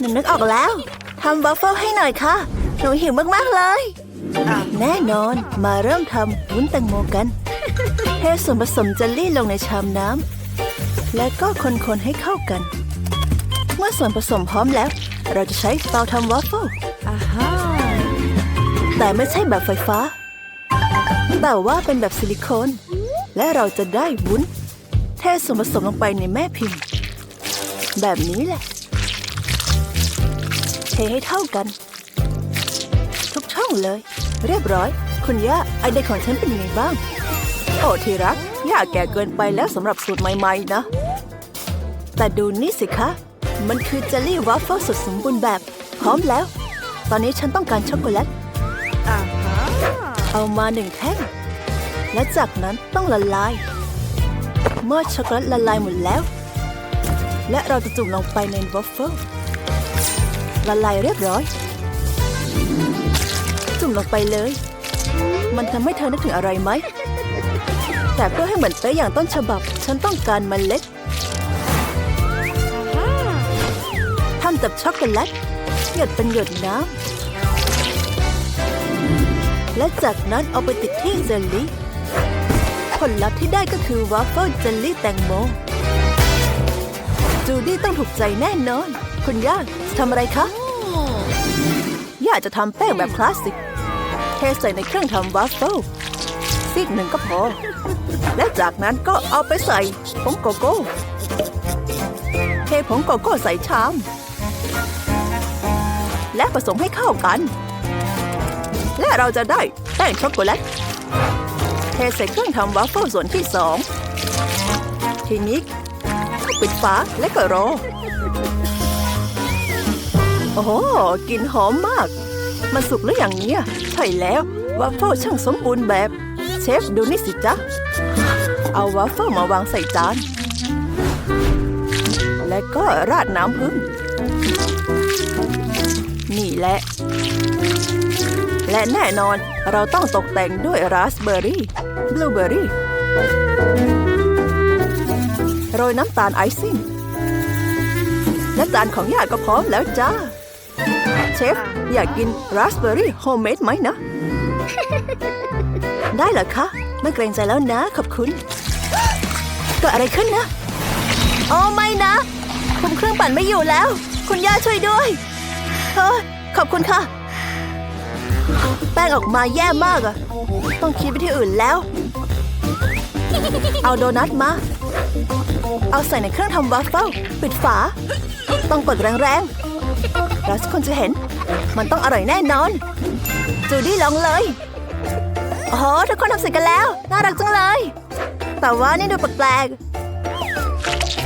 หนูนึกออกแล้วทำวัฟเฟิลให้หน่อยค่ะ หนูหิวมากๆเลย แน่นอนมาเริ่มทำวุ้นแตงโมกันเทส่วนผสมเจลลี่ลงในชามน้ำและก็คนๆให้เข้ากัน เมื่อส่วนผสมพร้อมแล้ว เราจะใช้เตาทำวัฟเฟิลแต่ไม่ใช่แบบไฟฟ้า แต่ว่าเป็นแบบซิลิโคน และเราจะได้วุ้น เทส่วนผสมลงไปในแม่พิมพ์ แบบนี้แหละ เทให้เท่ากัน ทุกช่องเลย เรียบร้อย คุณย่าไอเด็กของฉันเป็นยังไงบ้าง โอ้ที่รักย่าแก่เกินไปแล้วสำหรับสูตรใหม่ ๆ นะ แต่ดูนี่สิคะ มันคือเจลลี่วัฟเฟิลสุดสมบูรณ์แบบ พร้อมแล้ว ตอนนี้ฉันต้องการช็อกโกแลตเอามาหนึ่งแท่ง และจากนั้นต้องละลาย เมื่อช็อกโกแลตละลายหมดแล้ว และเราจะจุ่มลงไปในวัฟเฟิล ละลายเรียบร้อย จุ่มลงไปเลย มันทำให้เธอนึกถึงอะไรไหม แต่เพื่อให้เหมือนเป๊ะอย่างต้นฉบับ ฉันต้องการมันเล็ดทำจากช็อกโกแลตหยดเป็นหยดน้ำและจากนั้นเอาไปติดที่เจลลี่ผลลัพธ์ที่ได้ก็คือวาฟเฟิลเจลลี่แตงโมจูดี้ต้องถูกใจแน่นอน คุณย่า ทำอะไรคะ ย่าจะทำแป้งแบบคลาสสิก เทใส่ในเครื่องทำวาฟเฟิลซีกหนึ่งก็พอ และจากนั้นก็เอาไปใส่ผงโกโก้ เทผงโกโก้ใส่ชาม และผสมให้เข้ากัน และเราจะได้แป้งช็อกโกแลต เทใส่เครื่องทำวาฟเฟิลส่วนที่สอง ทีนี้ก็ปิดฝาและก็รอ โอ้กลิ่นหอมมาก มันสุกแล้วอย่างเนี้ยใช่แล้ววาฟเฟิลช่างสมบูรณ์แบบ เชฟดูนี่สิจ๊ะ เอาวาฟเฟิลมาวางใส่จาน และก็ราดน้ำผึ้งนี่แหละ และแน่นอนเราต้องตกแต่งด้วยราสเบอร์รี่ บลูเบอร์รี่ โรยน้ำตาลไอซิ่งและจานของย่าก็พร้อมแล้วจ้า เชฟ อยากกินราสเบอร์รี่โฮมเมดไหมนะ ได้เหรอคะ ไม่เกรงใจแล้วนะ ขอบคุณเกิดอะไรขึ้นนะ โอ้ไม่นะคุมเครื่องปั่นไม่อยู่แล้ว คุณย่าช่วยด้วยเฮ้ยขอบคุณค่ะ แป้งออกมาแย่มากอะต้องคิดไปที่อื่นแล้ว เอาโดนัทมา เอาใส่ในเครื่องทำวัฟเฟิลปิดฝา ต้องกดแรงๆ แล้วทุกคนจะเห็น มันต้องอร่อยแน่นอน จูดี้ลองเลยโอ้โหทุกคนทำเสร็จกันแล้ว น่ารักจังเลย แต่ว่านี่ดูแปลก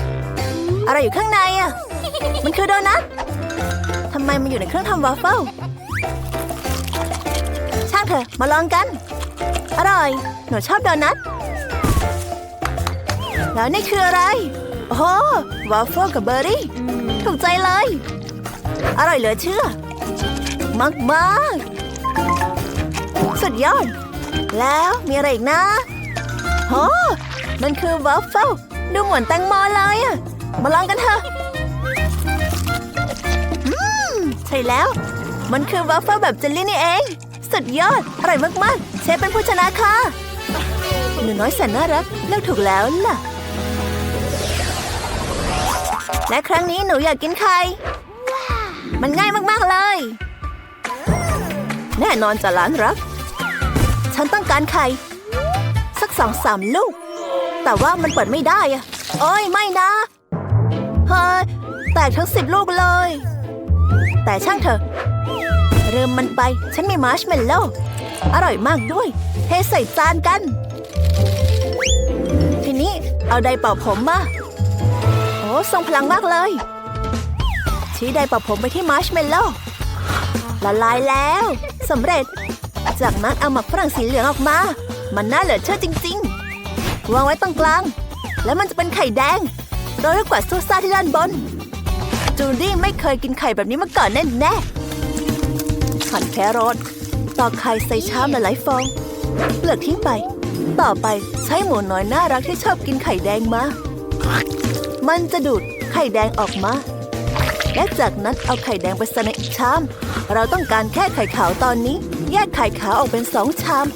ๆอะไรอยู่ข้างในอะ มันคือโดนัททำไมมันอยู่ในเครื่องทำวัฟเฟิลช่างเถอะมาลองกัน อร่อย หนูชอบโดนัทแล้วนี่คืออะไร โอ้วาฟเฟิลกับเบอร์รี่ ถูกใจเลย อร่อยเหลือเชื่อ มากมากสุดยอด แล้วมีอะไรอีกนะโอ้มันคือวาฟเฟิลดูเหมือนแตงโมเลยอะมาลองกันเถอะอืมใช่แล้ว มันคือวาฟเฟิลแบบเจลลี่นี่เอง สุดยอด อร่อยมากๆ เชฟเป็นผู้ชนะค่ะหนูน้อยแสนน่ารักเลือกถูกแล้วล่ะ และครั้งนี้หนูอยากกินไข่ มันง่ายมาก ๆ เลย แน่นอนจะหลานรัก ฉันต้องการไข่ สักสองสามลูก แต่ว่ามันเปิดไม่ได้อะโอ้ยไม่นะ เฮ้ย แตกทั้งสิบลูกเลย แต่ช่างเถอะ เริ่มมันไป ฉันมีมาร์ชเมลโล่อร่อยมากด้วย เทใส่จานกัน ทีนี้เอาไดเป่าผมมา โอ้ทรงพลังมากเลย ชี้ไดร์ป่าผมไปที่มาร์ชเมลโล่ละลายแล้วสำเร็จ จากนั้นเอาหมักฝรั่งสีเหลืองออกมา มันน่าเหลือเชื่อจริง ๆ วางไว้ตรงกลาง แล้วมันจะเป็นไข่แดงโรยด้วยกว่าซูซ่าที่ด้านบน จูดี้ไม่เคยกินไข่แบบนี้มาก่อนแน่แน่หั่นแครอทตอกไข่ใส่ชามหลายฟองเปลือกทิ้งไป ต่อไปใช้หมูน้อยน่ารักที่ชอบกินไข่แดงมา มันจะดูดไข่แดงออกมา และจากนั้นเอาไข่แดงไปใส่ในอีกชาม เราต้องการแค่ไข่ขาวตอนนี้ แยกไข่ขาวออกเป็นสองชาม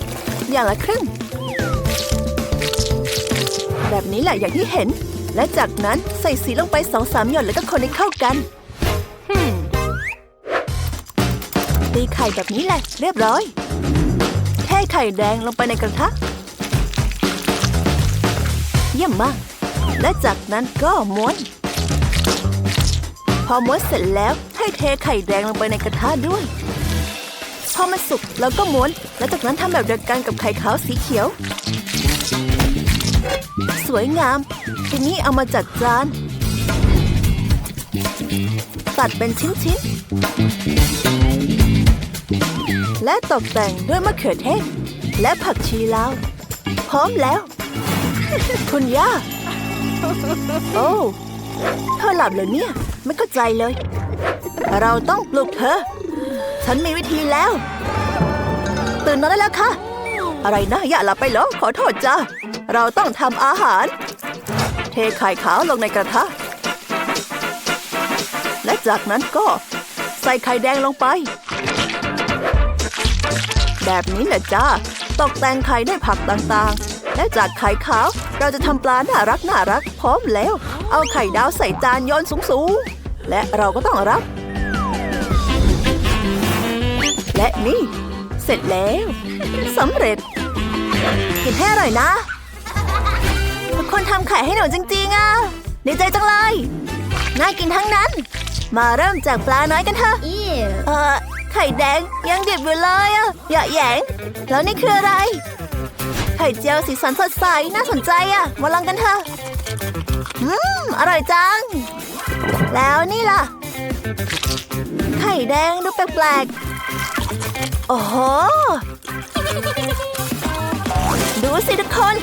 อย่างละครึ่ง แบบนี้แหละอย่างที่เห็น และจากนั้นใส่สีลงไปสองสามหยดแล้วก็คนให้เข้ากันตีไข่แบบนี้แหละ เรียบร้อยเทไข่แดงลงไปในกระทะ เยี่ยมมาก และจากนั้นก็ม้วน พอม้วนเสร็จแล้วให้เทไข่แดงลงไปในกระทะด้วย พอมันสุกเราก็ม้วน แล้วจากนั้นทำแบบเดียวกันกับไข่ขาวสีเขียว สวยงาม ทีนี้เอามาจัดจาน ตัดเป็นชิ้นๆ และตกแต่งด้วยมะเขือเทศ และผักชีลาว พร้อมแล้ว คุณย่า โอ้ เธอหลับเลยเนี่ย ไม่เข้าใจเลย เราต้องปลุกเธอ ฉันมีวิธีแล้ว ตื่นนอนได้แล้วค่ะ อะไรนะอย่าหลับไปหรอขอโทษจ้าเราต้องทำอาหาร เทไข่ขาวลงในกระทะ และจากนั้นก็ใส่ไข่แดงลงไป แบบนี้แหละจ้าตกแต่งไข่ด้วยผักต่างๆ และจากไข่ขาวเราจะทำปลาน่ารักน่ารักพร้อมแล้ว เอาไข่ดาวใส่จานโยนสูงๆ และเราก็ต้องรับ และนี่ เสร็จแล้วสำเร็จ กินให้อร่อยนะทุกคนทำไข่ให้หนูจริงๆอะดีใจจังเลย น่ากินทั้งนั้น มาเริ่มจากปลาน้อยกันเถอะ Ew. เออไข่แดงยังดิบอยู่เลยอะอย่าแหยง แล้วนี่คืออะไร ไข่เจียวสีสันสดใสน่าสนใจอะ มาลองกันเถอะ อืม อร่อยจัง แล้วนี่ล่ะ ไข่แดงดูแปลกๆ โอ้โห ดูสิทุกคน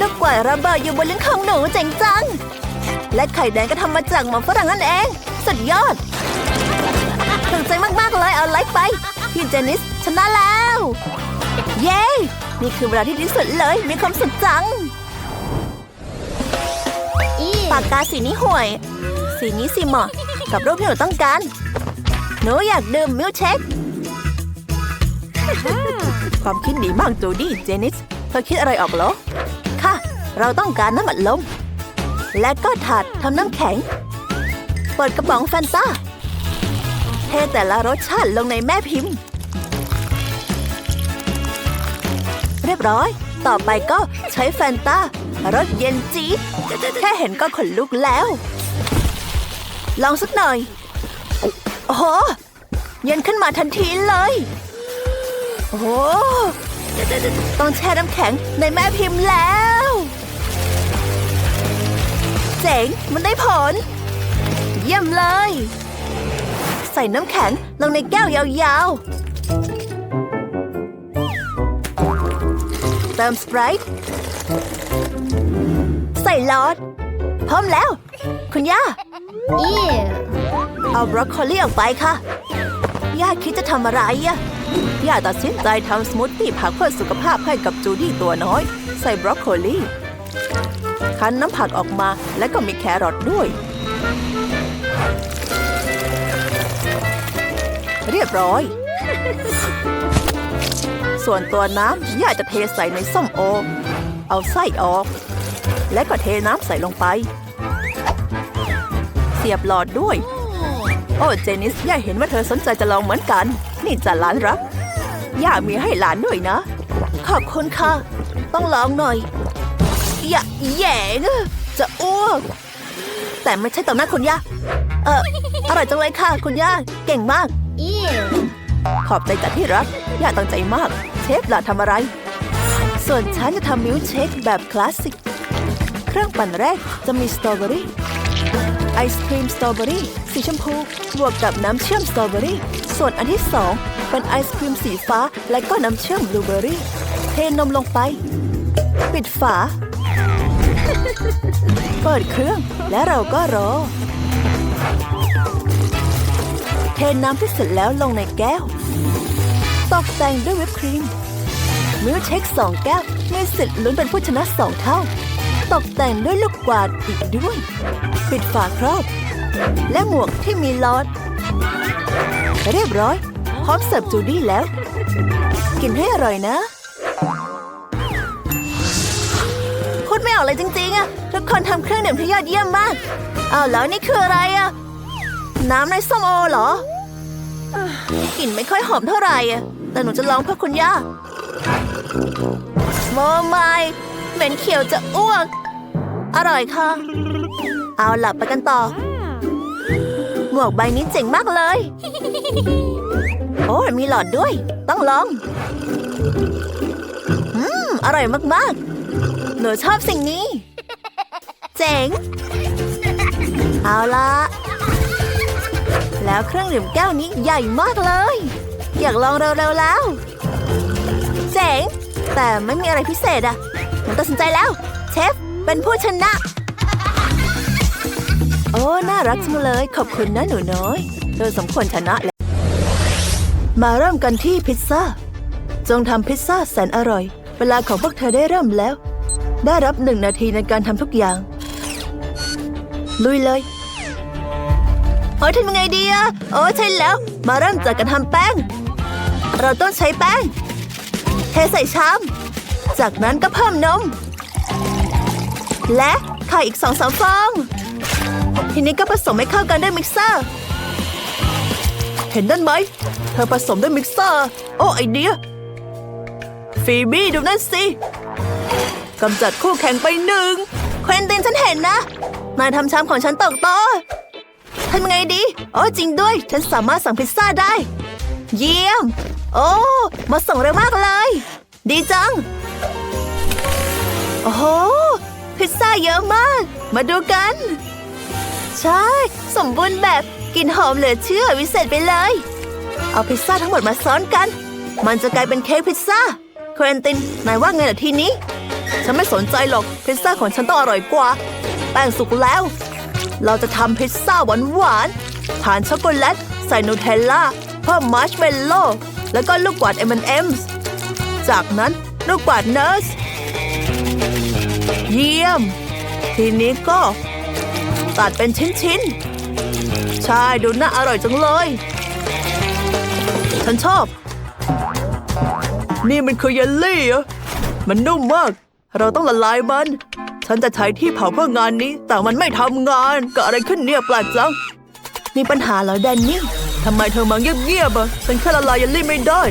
ลูกกวาดระเบิดอยู่บนลิ้นของหนูเจ๋งจัง และไข่แดงก็ทำมาจากหมอนฝรั่งนั่นเอง สุดยอดถูกใจมากๆเลยเอาไลค์ไป พี่เจนิสชนะแล้ว เย้ นี่คือเวลาที่ดีที่สุดเลย มีความสุขจัง ปากกาสีนี้ห่วย สีนี้สิเหมาะกับรูปที่หนูต้องการ หนูอยากดื่มมิลค์เชคความคิดดีมากจูดี้เจนิส เธอคิดอะไรออกเหรอ ค่ะ เราต้องการน้ำอัดลม และก็ถาดทำน้ำแข็ง เปิดกระป๋องแฟนตาเทแต่ละรสชาติลงในแม่พิมพ์ เรียบร้อย ต่อไปก็ใช้แฟนตา รสเย็นจี๊ดแค่เห็นก็ขนลุกแล้ว ลองสักหน่อย โอ้โห เย็นขึ้นมาทันทีเลย โอ้โหต้องแช่น้ำแข็งในแม่พิมพ์แล้ว เจ๋ง มันได้ผล เยี่ยมเลย ใส่น้ำแข็งลงในแก้วยาวๆ เติมสไปรท์ ลอด พร้อมแล้ว คุณย่า Ew. เอาบรอกโคลีออกไปค่ะ ย่าคิดจะทำอะไรอะย่าตัดสินใจทำสมูทตี้ผักเพื่อสุขภาพให้กับจูดี้ตัวน้อย ใส่บรอกโคลีคั้นน้ำผักออกมาแล้วก็มีแครอทด้วย เรียบร้อย ส่วนตัวน้ำย่าจะเทใส่ในส้มโอ เอาไส้ออก และก็เทน้ำใส่ลงไป เสียบหลอดด้วย โอ้เจนิสย่าเห็นว่าเธอสนใจจะลองเหมือนกัน นี่จะหลานรักย่ามีให้หลานด้วยนะ ขอบคุณค่ะ ต้องลองหน่อย อย่าแย่งจะอ้วก แต่ไม่ใช่ต่อหน้าคุณย่า เอออร่อยจังเลยค่ะ คุณย่า เก่งมาก ขอบใจจัดที่รัก ย่าตั้งใจมาก เชฟล่ะทำอะไร ส่วนฉันจะทำมิลเชคแบบคลาสสิก เครื่องปั่นแรกจะมีสตรอเบอรี่ไอศครีมสตรอเบอรี่สีชมพู บวกกับน้ำเชื่อมสตรอเบอรี่ ส่วนอันที่สองเป็นไอศครีมสีฟ้า และก็น้ำเชื่อมบลูเบอรี่ เทนมลงไป ปิดฝา เปิดเครื่องและเราก็รอ เทน้ำที่เสร็จแล้วลงในแก้ว ตกแต่งด้วยวิปครีม มิลเช็คสองแก้วมีสิทธิ์ลุ้นเป็นผู้ชนะสองเท่า ตกแต่งด้วยลูกกวาดอีกด้วย ปิดฝาครอบ และหมวกที่มีลอดเรียบร้อย พร้อมเสิร์ฟจูดี้แล้ว กินให้อร่อยนะพูดไม่ออกเลยจริงๆอะทุกคนทำเครื่องดื่มที่ยอดเยี่ยมมากอ้าวแล้วนี่คืออะไรอะน้ำในส้มโอเหรอกลิ่นไม่ค่อยหอมเท่าไหร่อะแต่หนูจะลองเพื่อคุณย่าโมไม่ เหม็นเขียวจะอ้วก อร่อยค่ะ เอาหลับไปกันต่อ หมวกใบนี้เจ๋งมากเลย โอ้ยมีหลอดด้วย ต้องลอง อืม อร่อยมากๆ หนูชอบสิ่งนี้ เจ๋ง เอาละแล้วเครื่องดื่มแก้วนี้ใหญ่มากเลย อยากลองเร็วๆแล้ว เจ๋ง แต่ไม่มีอะไรพิเศษอะ หนูตัดสินใจแล้ว เชฟ เป็นผู้ชนะ โอ้ น่ารักจังเลย ขอบคุณนะหนูน้อยเธอสมควรชนะแล้ว มาเริ่มกันที่พิซซ่า จงทำพิซซ่าแสนอร่อย เวลาของพวกเธอได้เริ่มแล้ว ได้รับหนึ่งนาทีในการทำทุกอย่าง ลุยเลยโอ้ยทำยังไงดีอะโอ้ใช่แล้ว มาเริ่มจากการทำแป้ง เราต้องใช้แป้ง เทใส่ชาม จากนั้นก็เพิ่มนม และไข่อีกสองสามฟอง ทีนี้ก็ผสมให้เข้ากันด้วยมิกเซอร์ เห็นนั่นไหม เธอผสมด้วยมิกเซอร์ โอ้ไอเดีย ฟีบี้ดูนั่นสิกำจัดคู่แข่งไปหนึ่ง เควินตินฉันเห็นนะนายทำชามของฉันตกโต๊ะทำไงดี โอ้จริงด้วย ฉันสามารถสั่งพิซซ่าได้ เยี่ยม โอ้ มาส่งเร็วมากเลย ดีจัง โอ้โห พิซซ่าเยอะมาก มาดูกัน ใช่ สมบูรณ์แบบกลิ่นหอมเหลือเชื่อวิเศษไปเลย เอาพิซซ่าทั้งหมดมาซ้อนกัน มันจะกลายเป็นเค้กพิซซ่าเควินตินนายว่าไงล่ะทีนี้ ฉันไม่สนใจหรอกพิซซ่าของฉันต้องอร่อยกว่า แป้งสุกแล้ว เราจะทำพิซซ่าหวานหวานๆผ่านช็อกโกแลตใส่นูเทลล่าเพิ่มมัชเมลโล่แล้วก็ลูกกวาด M&M's จากนั้นลูกกวาดเนสเยี่ยม ทีนี้ก็ ตัดเป็นชิ้นๆ ใช่ดูน่าอร่อยจังเลย ฉันชอบ นี่มันคือเยลลี่เหรอมันนุ่มมาก เราต้องละลายมัน ฉันจะใช้ที่เผาเพื่องานนี้ แต่มันไม่ทำงานเก็อะไรขึ้นเนี่ยแปลกจัง มีปัญหาเหรอแดนนี่ทำไมเธอมาเงียบๆอะฉันแค่ละลายเยลลี่ไม่ได้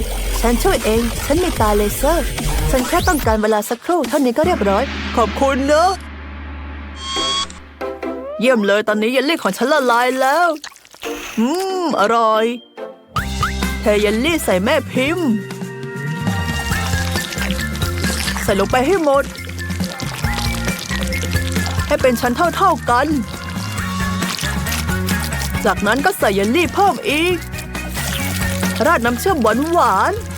ฉันช่วยเอง ฉันมีตาเลเซอร์ ฉันแค่ต้องการเวลาสักครู่เท่านี้ก็เรียบร้อย ขอบคุณนะ เยี่ยมเลยตอนนี้เยลลี่ของฉันละลายแล้ว อืม อร่อยเทเยลลี่ใส่แม่พิมพ์ ใส่ลงไปให้หมด ให้เป็นชั้นเท่าๆกัน จากนั้นก็ใส่เยลลี่เพิ่มอีกราดน้ำเชื่อมหวานหวานๆ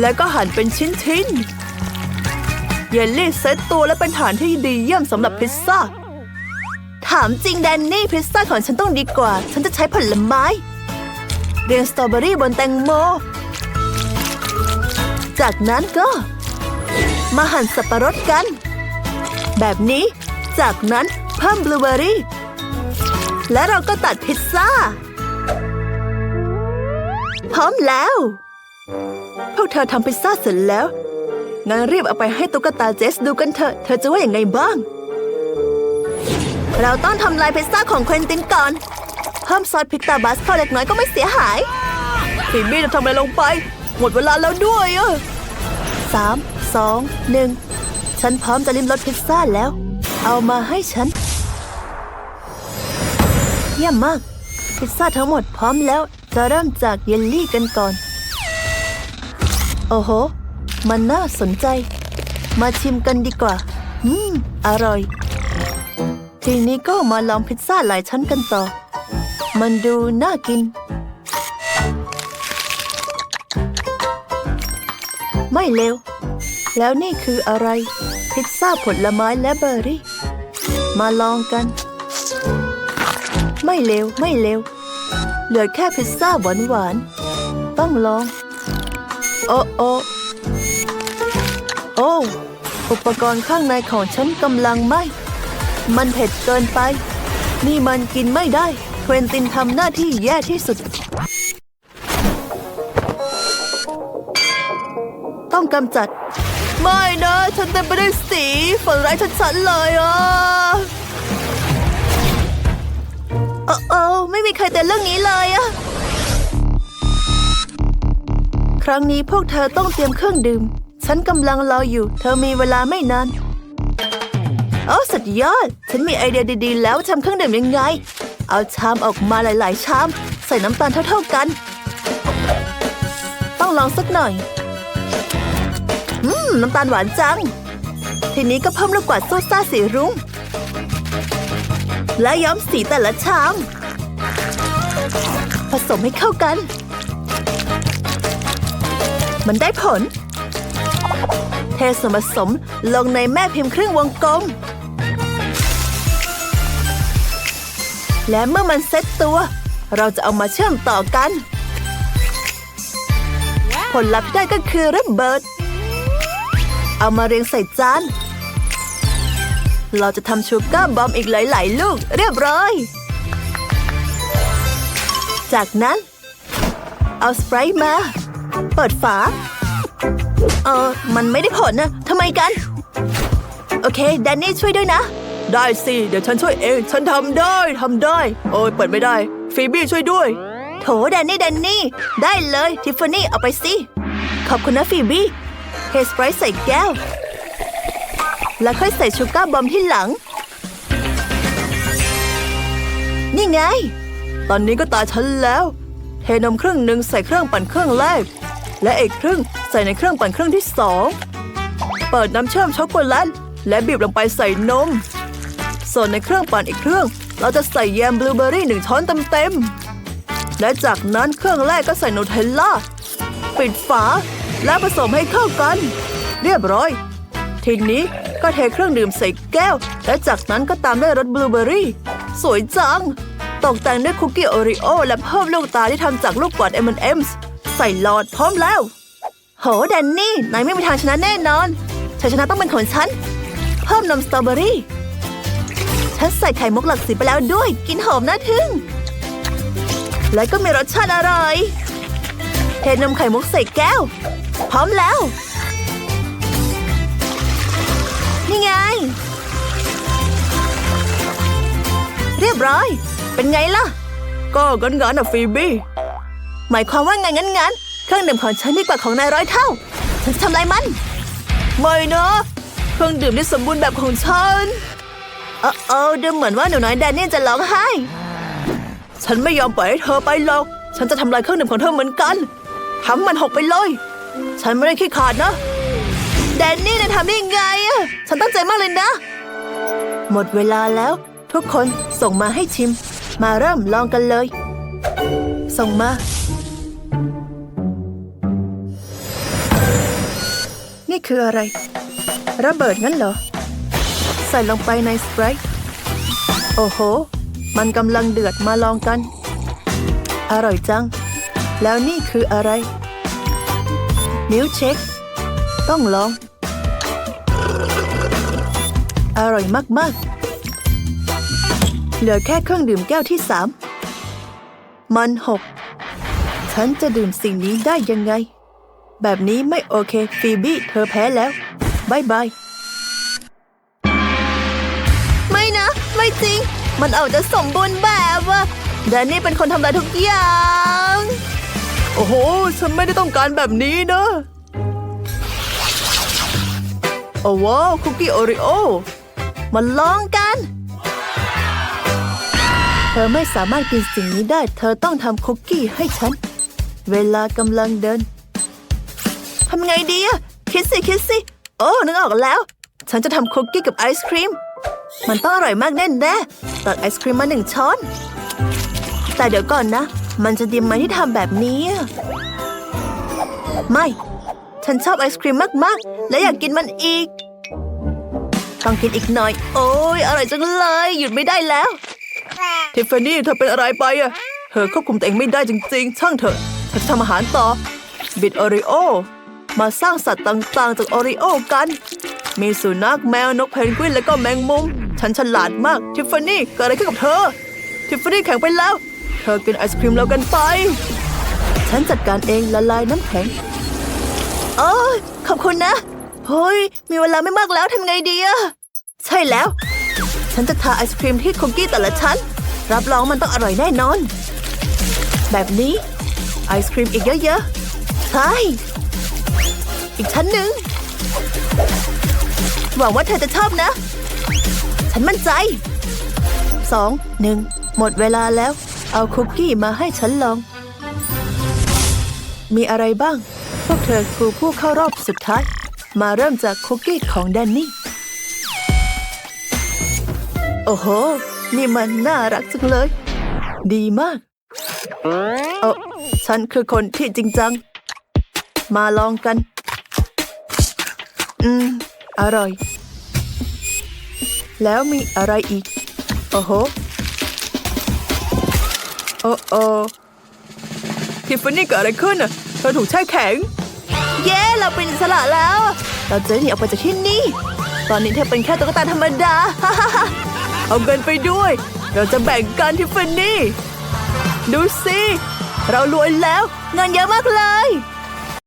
แล้วก็หั่นเป็นชิ้นๆ เยลลี่เซตตัวและเป็นฐานที่ดีเยี่ยมสำหรับพิซซ่า ถามจริงแดนนี่พิซซ่าของฉันต้องดีกว่า ฉันจะใช้ผลไม้ เรียงสตรอเบอรี่บนแตงโม จากนั้นก็ มาหั่นสับปะรดกัน แบบนี้ จากนั้นเพิ่มบลูเบอรี่ และเราก็ตัดพิซซ่า พร้อมแล้ว พวกเธอทำพิซซ่าเสร็จแล้วงั้นรีบเอาไปให้ตุ๊กตาเจสดูกันเถอะ เธอจะว่าอย่างไงบ้าง เราต้องทำลายพิซซ่าของเควินตินก่อน เพิ่มซอสพริกตาบัสเข้าเล็กน้อยก็ไม่เสียหายฟิบี้จะทำอะไรลงไป หมดเวลาแล้วด้วยอะสามสองหนึ่งฉันพร้อมจะลิ้มรสพิซซ่าแล้ว เอามาให้ฉัน เยี่ยมมาก พิซซ่าทั้งหมดพร้อมแล้ว จะเริ่มจากเยลลี่กันก่อน โอ้โห มันน่าสนใจ มาชิมกันดีกว่า อืม อร่อย ทีนี้ก็มาลองพิซซ่าหลายชั้นกันต่อ มันดูน่ากิน ไม่เลว แล้วนี่คืออะไร พิซซ่าผลไม้และเบอร์รี่ มาลองกัน ไม่เลว ไม่เลว เหลือแค่พิซซ่าหวานๆ ต้องลอง โอ้โอ้โอ้อุปกรณ์ข้างในของฉันกำลังไหมมันเผ็ดเกินไป นี่มันกินไม่ได้ เควินตินทำหน้าที่แย่ที่สุด ต้องกำจัด ไม่นะ ฉันเต็มไปด้วยสีฝันร้ายชัดๆเลยอะเออเออไม่มีใครเตือนเรื่องนี้เลยอะ ครั้งนี้พวกเธอต้องเตรียมเครื่องดื่ม ฉันกำลังรออยู่ เธอมีเวลาไม่นานโอ้สุดยอด ฉันมีไอเดียดีๆ แล้วทำเครื่องดื่มยังไง เอาชามออกมาหลายๆ ชาม ใส่น้ำตาลเท่าๆกัน ต้องลองสักหน่อย อืม น้ำตาลหวานจัง ทีนี้ก็เพิ่มลูกกวาดซูซ่าสีรุ้ง และย้อมสีแต่ละชาม ผสมให้เข้ากัน มันได้ผล เทส่วนผสมลงในแม่พิมพ์ครึ่งวงกลม และเมื่อมันเซ็ตตัว เราจะเอามาเชื่อมต่อกัน ผลลัพธ์ที่ได้ก็คือระเบิด เอามาเรียงใส่จาน เราจะทำชูการ์บอมอีกหลาย ๆ ลูกเรียบร้อย จากนั้น เอาสไปรท์มา เปิดฝา เออ มันไม่ได้ผลนะทำไมกัน โอเคแดนนี่ช่วยด้วยนะ ได้สิ เดี๋ยวฉันช่วยเอง ฉันทำได้ทำได้ โอ้ยเปิดไม่ได้ ฟีบี้ช่วยด้วย โถแดนนี่แดนนี่ ได้เลยทิฟฟานี่เอาไปสิ ขอบคุณนะฟีบี้เทสไปรท์ใส่แก้ว แล้วค่อยใส่ชูการ์บอมที่หลัง นี่ไง ตอนนี้ก็ตาฉันแล้ว เทนมครึ่งหนึ่งใส่เครื่องปั่นเครื่องแรก และอีกครึ่งใส่ในเครื่องปั่นเครื่องที่สองเปิดน้ำเชื่อมช็อกโกแลตและบีบลงไปใส่นม ส่วนในเครื่องปั่นอีกเครื่อง เราจะใส่แยมบลูเบอร์รี่หนึ่งช้อนเต็มๆและจากนั้นเครื่องแรกก็ใส่นูเทลล่าปิดฝา และผสมให้เข้ากัน เรียบร้อย ทีนี้ก็เทเครื่องดื่มใส่แก้ว และจากนั้นก็ตามด้วยรสบลูเบอร์รี่ สวยจัง ตกแต่งด้วยคุกกี้โอรีโอและเพิ่มลูกตาที่ทำจากลูกกวาด M&M's ใส่หลอดพร้อมแล้ว โหแดนนี่นายไม่มีทางชนะแน่นอนชัยชนะต้องเป็นของฉัน เพิ่มนมสตรอเบอรี่ ฉันใส่ไข่มุกหลักสีไปแล้วด้วย กินหอมน่าทึ่ง และก็มีรสชาติอร่อยเทนมไข่มุกใส่แก้ว พร้อมแล้ว นี่ไง เรียบร้อย เป็นไงล่ะ ก็งั้นๆนะฟีบี้ หมายความว่าไงงั้นงั้นๆเครื่องดื่มของฉันดีกว่าของนายร้อยเท่า ฉันจะทำลายมัน ไม่นะเครื่องดื่มที่สมบูรณ์แบบของฉันเออเออดูเหมือนว่าหนูน้อยแดนนี่จะร้องไห้ ฉันไม่ยอมปล่อยให้เธอไปหรอก ฉันจะทำลายเครื่องดื่มของเธอเหมือนกันทำมันหกไปเลย ฉันไม่ได้ขี้ขาดนะ แดนนี่นายทำได้ยังไงอะฉันตั้งใจมากเลยนะ หมดเวลาแล้ว ทุกคนส่งมาให้ชิม มาเริ่มลองกันเลย ส่งมา คืออะไร ระเบิดงั้นเหรอ ใส่ลงไปในสไปรท์โอ้โห มันกำลังเดือดมาลองกัน อร่อยจัง แล้วนี่คืออะไร มิลเชคต้องลอง อร่อยมาก ๆ เหลือแค่เครื่องดื่มแก้วที่สามมันหกฉันจะดื่มสิ่งนี้ได้ยังไง แบบนี้ไม่โอเค ฟีบี้เธอแพ้แล้วบายบาย ไม่นะ ไม่จริง มันเอาจะสมบูรณ์แบบอะแดนนี่เป็นคนทำลายทุกอย่าง โอ้โห ฉันไม่ได้ต้องการแบบนี้นะโอ้ว้าวคุกกี้โอริโอมาลองกัน เธอไม่สามารถกินสิ่งนี้ได้ เธอต้องทำคุกกี้ให้ฉัน เวลากำลังเดิน ทำไงดีอะคิดสิคิดสิ โอ้ นึกออกแล้ว ฉันจะทำคุกกี้กับไอศครีม มันต้องอร่อยมากแน่แน่ตักไอศครีมมาหนึ่งช้อน แต่เดี๋ยวก่อนนะ มันจะดีไหมที่ทำแบบนี้ ไม่ ฉันชอบไอศครีมมาก ๆ และอยากกินมันอีก ต้องกินอีกหน่อย โอ้ยอร่อยจังเลย หยุดไม่ได้แล้ว ทิฟฟานี่เธอเป็นอะไรไปอะเธอควบคุมตัวเองไม่ได้จริง ๆ ช่างเถอะเธอจะทำอาหารต่อ บิดโอริโอ มาสร้างสัตว์ต่างๆ จากโอริโอกัน มีสุนัขแมวนกเพนกวินแล้วก็แมงมุม ฉันฉลาดมาก ทิฟฟานี่เกิดอะไรขึ้นกับเธอ ทิฟฟานี่แข็งไปแล้ว เธอกินไอศครีมแล้วกันไป ฉันจัดการเองละลายน้ำแข็งโอ้ขอบคุณนะ เฮ้ย มีเวลาไม่มากแล้วทำไงดีอะใช่แล้ว ฉันจะทาไอศครีมที่คุกกี้แต่ละชั้น รับรองมันต้องอร่อยแน่นอน แบบนี้ไอศครีมอีกเยอะๆ ใช่ อีกชั้นหนึ่งหวังว่าเธอจะชอบนะ ฉันมั่นใจสองหนึ่งหมดเวลาแล้ว เอาคุกกี้มาให้ฉันลอง มีอะไรบ้าง พวกเธอคือผู้เข้ารอบสุดท้าย มาเริ่มจากคุกกี้ของแดนนี่ โอ้โห นี่มันน่ารักจังเลย ดีมากเออฉันคือคนที่จริงจัง มาลองกัน อร่อย แล้วมีอะไรอีก โอ้โห โอ้โอทิฟฟานี่เกิดอะไรขึ้นอะเธอถูกแช่แข็ง เย้ เราเป็นอิสระแล้ว เราจะหนีออกไปจากที่นี่ ตอนนี้เธอเป็นแค่ตุ๊กตาธรรมดา เอาเงินไปด้วย เราจะแบ่งกันทิฟฟานี่ ดูสิ เรารวยแล้วเงินเยอะมากเลย